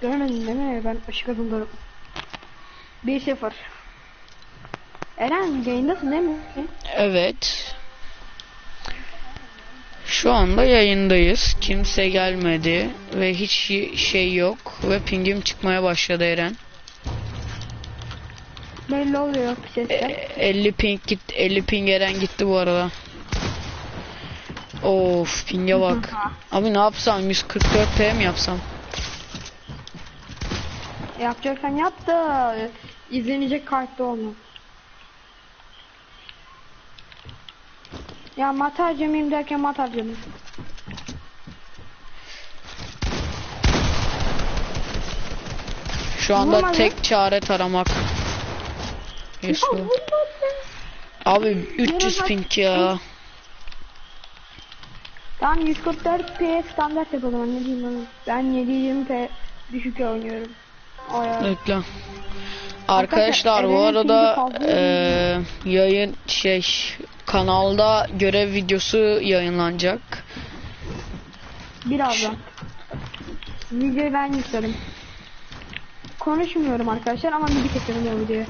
Görmedin değil mi? Ben ışık adımlarım. 1-0. Eren yayındasın değil mi? Evet. Şu anda yayındayız. Kimse gelmedi ve hiç şey yok ve pingim çıkmaya başladı Eren. Belli oluyor E, sesten. 50 ping git 50 ping Eren gitti bu arada. Of pinge bak. Abi ne yapsam 144p mi yapsam? Yapacaksan yap da izlenecek kartta olma. Ya mat harcamayayım derken mat harcamayayım. Şu anda Vurma lan. tek çare taramak. Yusuf. Abi 300 ping ya. Tamam 144p standart yapalım ne diyeyim bana. Ben 720p düşük oynuyorum. Bekle. Arkadaşlar bu arada eee, yayın şey kanalda görev videosu yayınlanacak. Birazdan. Videoyu ben yükledim. Konuşmuyorum arkadaşlar ama müzik ekledim o videoya.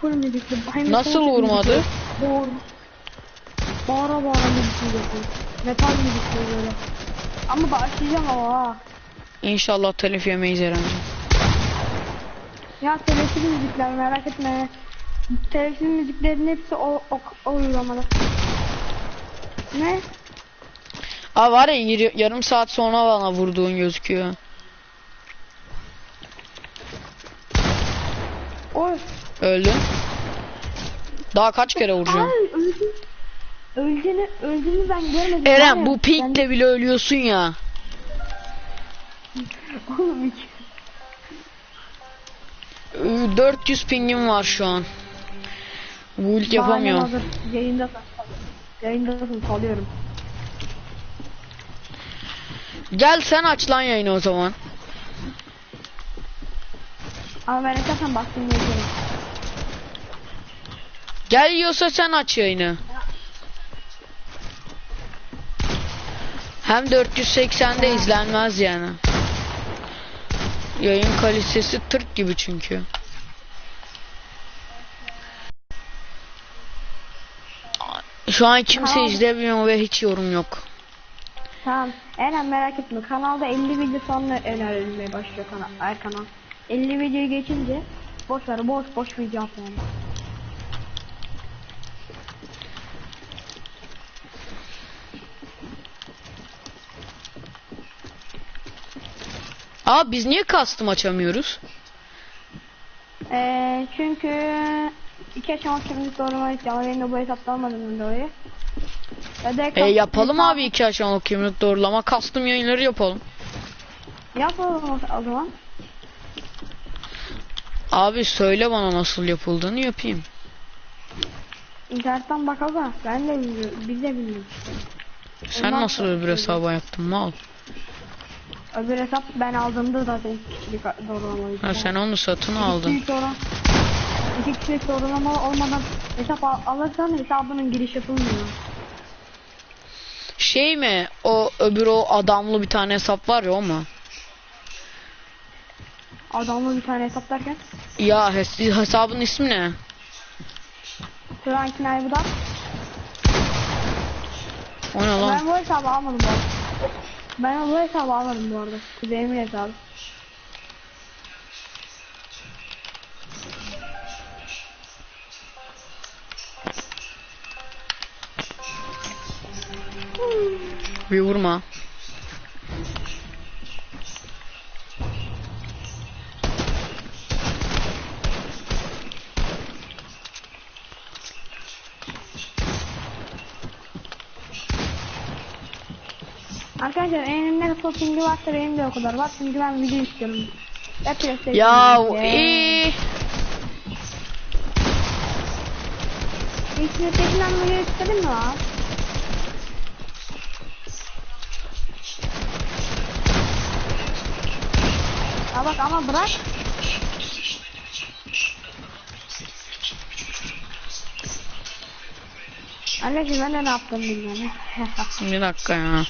Full müzikli. Hem Nasıl vurmadı? Bağır. Bağıra bağıra müzik yapıyor. Metal müzik böyle. Ama başlayacağım ama ha. İnşallah telif yemeyiz Eren'cim. Ya telefon müzikler merak etme. Telefon müziklerin hepsi o, o, o uygulamada. Ne? Aa var ya yir- yarım saat sonra bana vurduğun gözüküyor. O. Öldün. Daha kaç kere vuracağım? Öldüğünü, öldüğünü ben görmedim. Eren bu pinkle bile ölüyorsun ya. Oğlum hiç. Ee, 400 pingim var şu an. Bu ilk yapamıyorum. Hazır. Yayındasın. Yayındasın salıyorum. Gel sen aç lan yayını o zaman. Ama ben esasen baktım yazıyorum. Gel yiyorsa sen aç yayını. Hem 480'de izlenmez yani. Yayın kalitesi tırt gibi çünkü. Şu an kimse Tamam. izlemiyor ve hiç yorum yok. Tamam. Eren merak etme. Kanalda 50 video sonra önerilmeye başlıyor kanal, her kanal. 50 videoyu geçince boş ver boş boş video at Aa biz niye custom açamıyoruz? Ee, çünkü iki aşama kimlik doğrama canlı yayında bu hesapta almadığımdan dolayı. Ya E yapalım abi iki aşamalı kimlik doğrulama custom yayınları yapalım. Yapalım o zaman. Abi söyle bana nasıl yapıldığını yapayım. İnternetten bakalım. Ben de bilmiyorum. Biz de bilmiyoruz. Sen Ondan nasıl öbür hesaba yaptın mal? Öbür hesap ben aldığımda zaten iki kişilik doğrulamaydı. Ha sen onu satın İki aldın. kişilik doğru. İki kişilik doğrulama olmadan hesap al alırsan hesabının giriş yapılmıyor. Şey mi? O öbür o adamlı bir tane hesap var ya o mu? Adamla bir tane hesap derken. Ya hes- hesabın ismi ne? Frankin Aybu'dan. O ne lan? Ben bu hesabı almadım arada. Ben bu hesabı almadım bu arada. Kuzeyimin hesabı. Bir vurma. Arkadaşlar elimde nasıl pingi varsa benim de o kadar var. Çünkü ben video istiyorum. Hep PlayStation Ya iyi. Hiç PlayStation'dan video istedin mi lan? Ya bak ama bırak. Anneciğim ben de ne yaptım bilmiyorum. Bir dakika ya.